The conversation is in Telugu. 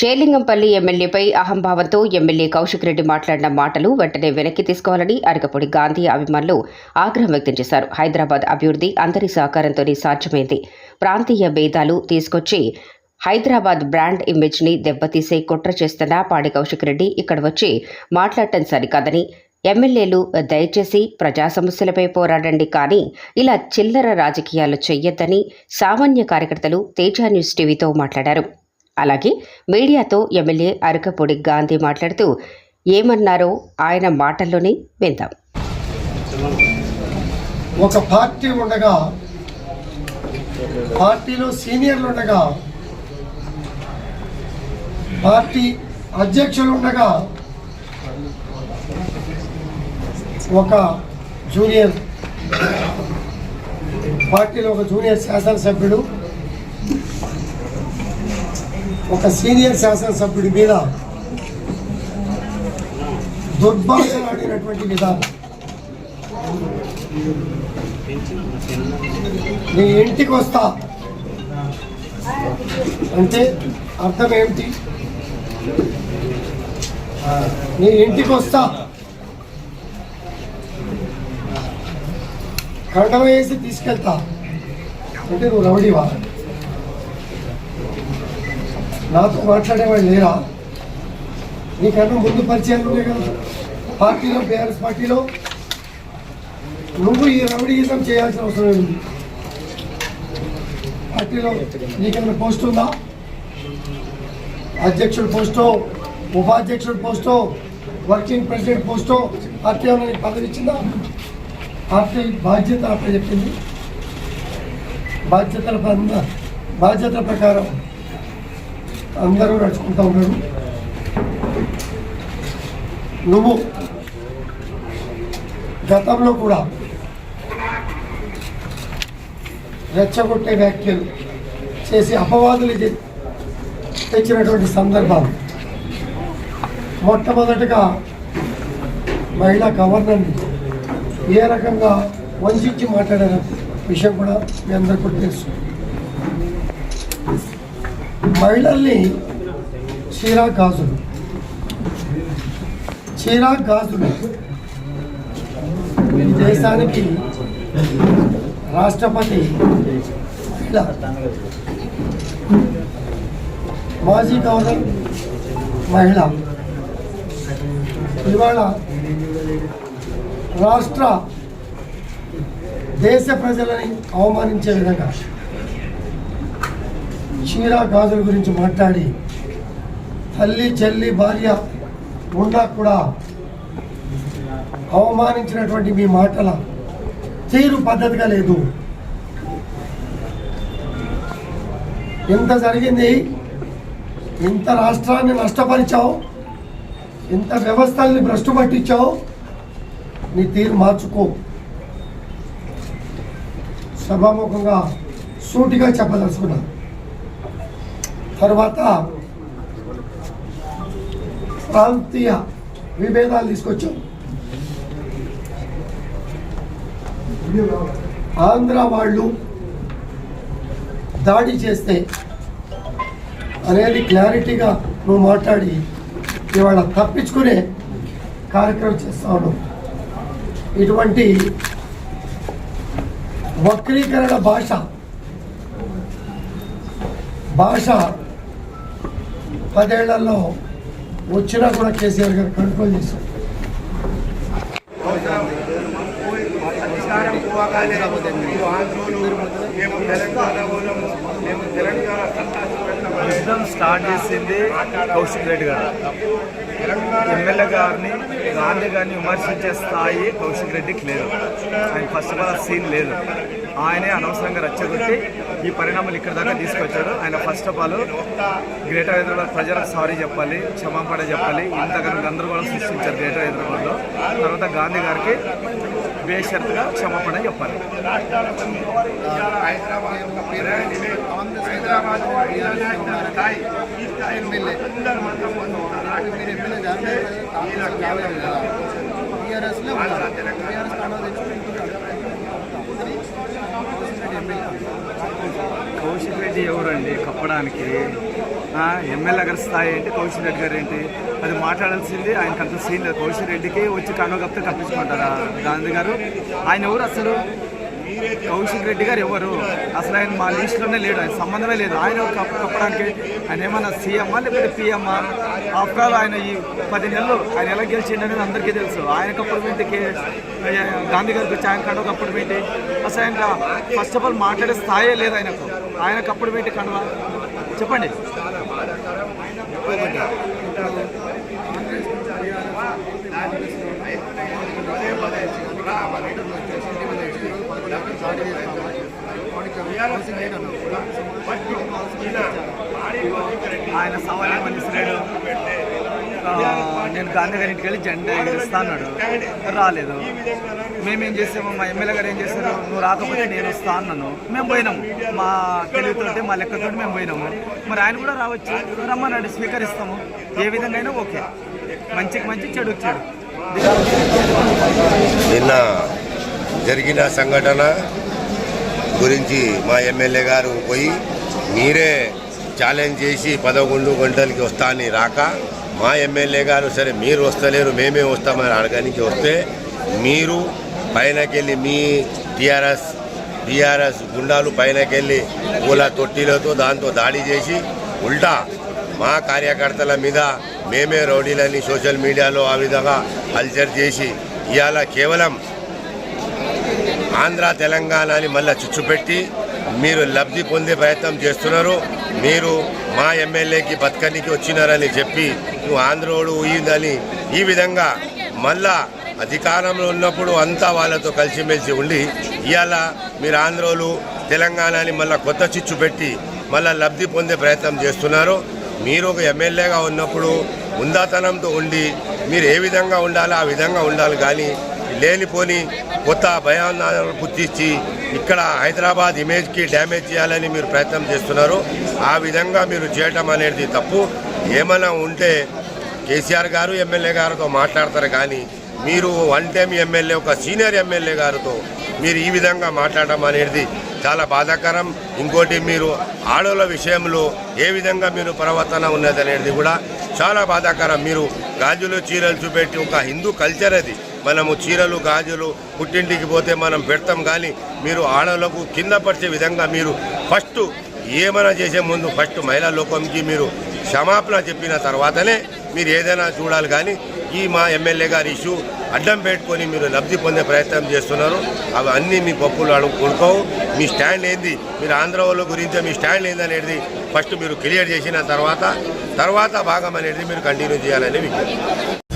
షేలింగంపల్లి ఎమ్మెల్యేపై అహంభావంతో ఎమ్మెల్యే కౌశిక్ రెడ్డి మాట్లాడిన మాటలు వెంటనే వెనక్కి తీసుకోవాలని అరకపొడి గాంధీ అభిమానులు ఆగ్రహం వ్యక్తం చేశారు. హైదరాబాద్ అభివృద్ధి అందరి సహకారంతోనే సాధ్యమైంది. ప్రాంతీయ భేదాలు తీసుకొచ్చి హైదరాబాద్ బ్రాండ్ ఇమేజ్ని దెబ్బతీసే కుట్ర చేస్తున్న పాడి కౌశిక్ రెడ్డి ఇక్కడ వచ్చి మాట్లాడటం సరికాదని ఎమ్మెల్యేలు దయచేసి ప్రజా సమస్యలపై పోరాడండి కానీ ఇలా చిల్లర రాజకీయాలు చెయ్యొద్దని సామాన్య కార్యకర్తలు తేజ న్యూస్ టీవీతో మాట్లాడారు. అలాగే మీడియాతో ఎమ్మెల్యే అరకపూడి గాంధీ మాట్లాడుతూ ఏమన్నారో ఆయన మాటల్లోనే విందాం. ఒక పార్టీ ఉండగా పార్టీలో సీనియర్లు ఉండగా పార్టీ అధ్యక్షులు ఉండగా ఒక జూనియర్ పార్టీలో ఒక జూనియర్ శాసనసభ్యుడు ఒక సీనియర్ శాసనసభ్యుడి మీద దుర్భాషలు ఆడినటువంటి విధానం. నీ ఇంటికి వస్తా. అంటే అర్థం ఏమిటి నీ ఇంటికి వస్తా. కండం వేసి తీసుకెళ్తా. అంటే నువ్వు రౌడీవా? నాతో మాట్లాడేవాడు లేరా? నీకన్నా ముందు పరిచయాలు ఉన్నాయి కదా. పార్టీలో బీఆర్ఎస్ పార్టీలో నువ్వు ఈ రౌడీయిజం చేయాల్సిన అవసరం ఉంది పార్టీలో నీకన్నా పోస్ట్ ఉందా? అధ్యక్షుడు పోస్టో ఉపాధ్యక్షుడు పోస్టో వర్కింగ్ ప్రెసిడెంట్ పోస్టో పార్టీ ఏమైనా నీకు పదవి ఇచ్చిందా? పార్టీ బాధ్యత అప్పుడు చెప్పింది. బాధ్యతల బాధ్యతల ప్రకారం అందరూ నడుచుకుంటూ ఉన్నారు. నువ్వు గతంలో కూడా రెచ్చగొట్టే వ్యాఖ్యలు చేసి అపవాదులు ఇది తెచ్చినటువంటి సందర్భాలు. మొట్టమొదటిగా మహిళా గవర్నర్ని ఏ రకంగా వంచి మాట్లాడారు విషయం కూడా మీ అందరికీ తెలుసు. మహిళల్ని చీరా గాజులు. చీరా గాజులు. ఈ దేశానికి రాష్ట్రపతి మహిళ మాజీ గవర్నర్ మహిళ. ఇవాళ రాష్ట్ర దేశ ప్రజలని అవమానించే విధంగా చీరా గాజుల గురించి మాట్లాడి తల్లి చెల్లి భార్య ఉండా కూడా అవమానించినటువంటి మీ మాటల తీరు పద్ధతిగా లేదు. ఇంత జరిగింది? ఇంత రాష్ట్రాన్ని నష్టపరిచావు? ఇంత వ్యవస్థల్ని భ్రష్టు పట్టించావు? నీ తీరు మార్చుకో. సభాముఖంగా సూటిగా చెప్పదలుచుకున్నాను తర్వాత ప్రాంతీయ విభేదాలు తీసుకొచ్చాం. ఆంధ్ర వాళ్ళు దాడి చేస్తే అనేది క్లారిటీగా నువ్వు మాట్లాడి ఇవాళ తప్పించుకునే కార్యక్రమం చేస్తాను ఇటువంటి వక్రీకరణ భాష భాష పదేళ్ళలో వచ్చినా కూడా కేసీఆర్ గారు కంట్రోల్ చేశారు. అధికారం పోగానే మేము తెలంగాణ వాళ్ళము మేము తెలంగాణ యుద్ధం స్టార్ట్ చేసింది కౌశిక్ రెడ్డి గారు. ఎమ్మెల్యే గారిని గాంధీ గారిని విమర్శించే స్థాయి కౌశిక్ రెడ్డికి లేదు. ఆయన ఫస్ట్ ఆఫ్ ఆల్ సీన్ లేదు. ఆయనే అనవసరంగా రచ్చగొట్టి ఈ పరిణామాలు ఇక్కడ దాకా తీసుకొచ్చాడు. ఆయన first of all greater Hyderabad ప్రజలకు సారీ చెప్పాలి క్షమాపణ చెప్పాలి. ఇంతగానో గందరగోళం సృష్టించారు గ్రేటర్ హైదరాబాద్లో తర్వాత గాంధీ గారికి బేషరతుగా క్షమాపణ చెప్పాలి. హైదరాబాద్ యొక్క హైదరాబాద్ మీరు టీఆర్ఎస్లో టీఆర్ఎస్ కౌశిక్ రెడ్డి ఎవరండి? కప్పడానికి ఎమ్మెల్యే గారి స్థాయి ఏంటి కౌశల్ రెడ్డి గారు ఏంటి అది మాట్లాడాల్సింది ఆయనకు అంత సీన్ లేదు. కౌశల్ రెడ్డికి వచ్చి కనుగప్తే కనిపించుకుంటారా గాంధీ గారు? ఆయన ఎవరు అసలు? కౌశిక్ రెడ్డి గారు ఎవరు? అసలు ఆయన మా లిస్టులోనే లేడు ఆయన సంబంధమే లేదు. ఆయన కప్ కప్పడానికి ఆయన ఏమన్నా సీఎమ్మా లేకపోతే పిఎమ్మా? ఆఫ్టర్ ఆల్ ఆయన ఈ పది నెలలు ఆయన ఎలా గెలిచిండు అనేది అందరికీ తెలుసు. ఆయన కప్పుడు ఏంటి గాంధీ గారికి వచ్చి ఆయన కండవ కప్పుడు ఏంటి అసలు ఆయన ఫస్ట్ ఆఫ్ ఆల్ మాట్లాడే స్థాయే లేదు ఆయనకు. ఆయన కప్పుడు ఏంటి కండువ చెప్పండి. ఆయన సవాల్ ఏమని నేను గాంధీ గారి ఇంటికి వెళ్ళి జెండా ఎగిరిస్తా రాలేదు. మేమేం చేసాము మా ఎమ్మెల్యే గారు ఏం చేశారు నువ్వు రాకపోతే నేను వస్తా అన్నాను. మేము పోయినాము మా తెలివితోటి మా లెక్కతోటి మేము పోయినాము. మరి ఆయన కూడా రావచ్చు. రమ్మన్నాడు స్వీకరిస్తాము. ఏ విధంగా అయినా ఓకే. మంచికి మంచి చెడు చెడు. నిన్న జరిగిన సంఘటన గురించి మా ఎమ్మెల్యే గారు పోయి మీరే ఛాలెంజ్ చేసి పదకొండు గంటలకి వస్తా అని రాక. మా ఎమ్మెల్యే గారు సరే మీరు వస్తలేరు మేమే వస్తామని అడగడానికి వస్తే మీరు పైనకెళ్ళి మీ టీఆర్ఎస్ టీఆర్ఎస్ గుండాలు పైనకెళ్ళి పూల తొట్టిలతో దాంతో దాడి చేసి ఉల్టా మా కార్యకర్తల మీద మేమే రౌడీలని సోషల్ మీడియాలో ఆ విధంగా కల్చర్ చేసి ఇవాళ కేవలం ఆంధ్ర తెలంగాణని మళ్ళీ చుచ్చుపెట్టి మీరు లబ్ధి పొందే ప్రయత్నం చేస్తున్నారు. మీరు మా ఎమ్మెల్యేకి బతకనికి వచ్చినారని చెప్పి నువ్వు ఆంధ్రోడు ఊయిందని ఈ విధంగా మళ్ళా అధికారంలో ఉన్నప్పుడు అంతా వాళ్ళతో కలిసిమెలిసి ఉండి ఇవాళ మీరు ఆంధ్రోలు తెలంగాణని మళ్ళీ కొత్త చిచ్చు పెట్టి మళ్ళీ లబ్ధి పొందే ప్రయత్నం చేస్తున్నారు. మీరు ఒక ఎమ్మెల్యేగా ఉన్నప్పుడు ఉందాతనంతో ఉండి మీరు ఏ విధంగా ఉండాలో ఆ విధంగా ఉండాలి కానీ లేనిపోని కొత్త భయానాలు పుట్టించి ఇక్కడ హైదరాబాద్ ఇమేజ్కి డ్యామేజ్ చేయాలని మీరు ప్రయత్నం చేస్తున్నారు. ఆ విధంగా మీరు చేయటం అనేది తప్పు. ఏమైనా ఉంటే కేసీఆర్ గారు ఎమ్మెల్యే గారితో మాట్లాడతారు కానీ మీరు వన్ టైం ఎమ్మెల్యే ఒక సీనియర్ ఎమ్మెల్యే గారితో మీరు ఈ విధంగా మాట్లాడడం అనేది చాలా బాధాకరం. ఇంకోటి మీరు ఆడోళ్ళ విషయంలో ఏ విధంగా మీరు ప్రవర్తన ఉన్నది అనేది కూడా చాలా బాధాకరం. మీరు గాజులు చీరలు చూపెట్టి ఒక హిందూ కల్చర్ అది. మనము చీరలు గాజులు పుట్టింటికి పోతే మనం పెడతాం కానీ మీరు ఆడోళ్ళకు కింద పరిచే విధంగా మీరు ఫస్ట్ ఏమైనా చేసే ముందు ఫస్ట్ మహిళా లోకంకి మీరు క్షమాపణ చెప్పిన తర్వాతనే మీరు ఏదైనా చూడాలి కానీ ఈ మా ఎమ్మెల్యే గారి ఇష్యూ అడ్డం పెట్టుకొని మీరు లబ్ధి పొందే ప్రయత్నం చేస్తున్నారు. అవి అన్నీ మీ పప్పులు అడుగు కొనుక్కోవు మీ స్టాండ్ ఏంది? మీరు ఆంధ్ర వాళ్ళ గురించి మీ స్టాండ్ ఏందనేది అనేది ఫస్ట్ మీరు క్లియర్ చేసిన తర్వాత తర్వాత భాగం అనేది మీరు కంటిన్యూ చేయాలని విజ్ఞప్తి